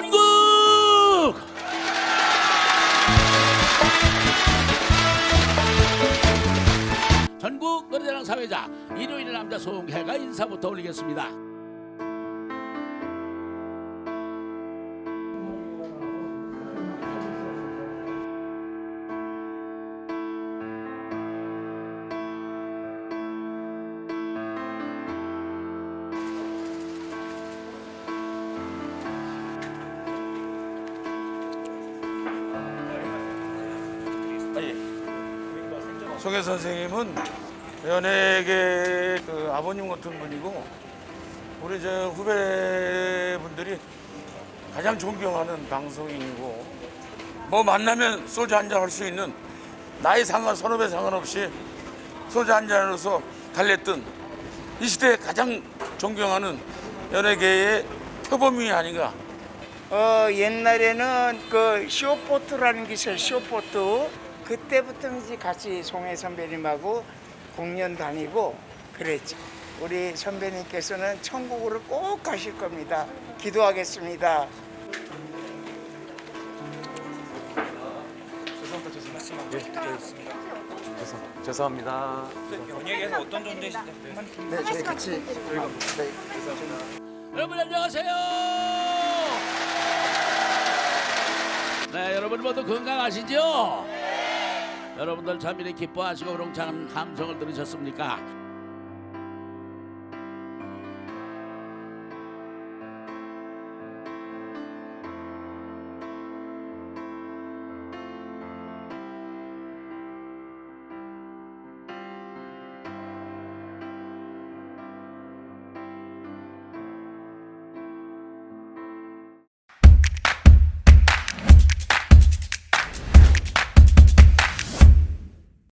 전국 전국 노래자랑 사회자 일요일의 남자 송해가 인사부터 올리겠습니다. 송혜 선생님은 연예계 그 아버님 같은 분이고 우리 저 후배분들이 가장 존경하는 방송인이고 뭐 만나면 소주 한잔 할 수 있는 나이 상관 선후배 상관없이 소주 한 잔으로서 달랬던 이 시대에 가장 존경하는 연예계의 표범이 아닌가 어, 옛날에는 그 쇼포트라는 게 있어요. 쇼포트. 그때부터 이제 같이 송혜 선배님하고 공연 다니고 그랬죠. 우리 선배님께서는 천국으로 꼭 가실 겁니다. 기도하겠습니다. 죄송합니다. 연예계에서 어떤 존재이신데? 네, 저희 같이 네. 여러분 안녕하세요. 네, 여러분 모두 건강하시죠? 여러분들 참 이렇게 기뻐하시고 우렁찬 감성을 들으셨습니까?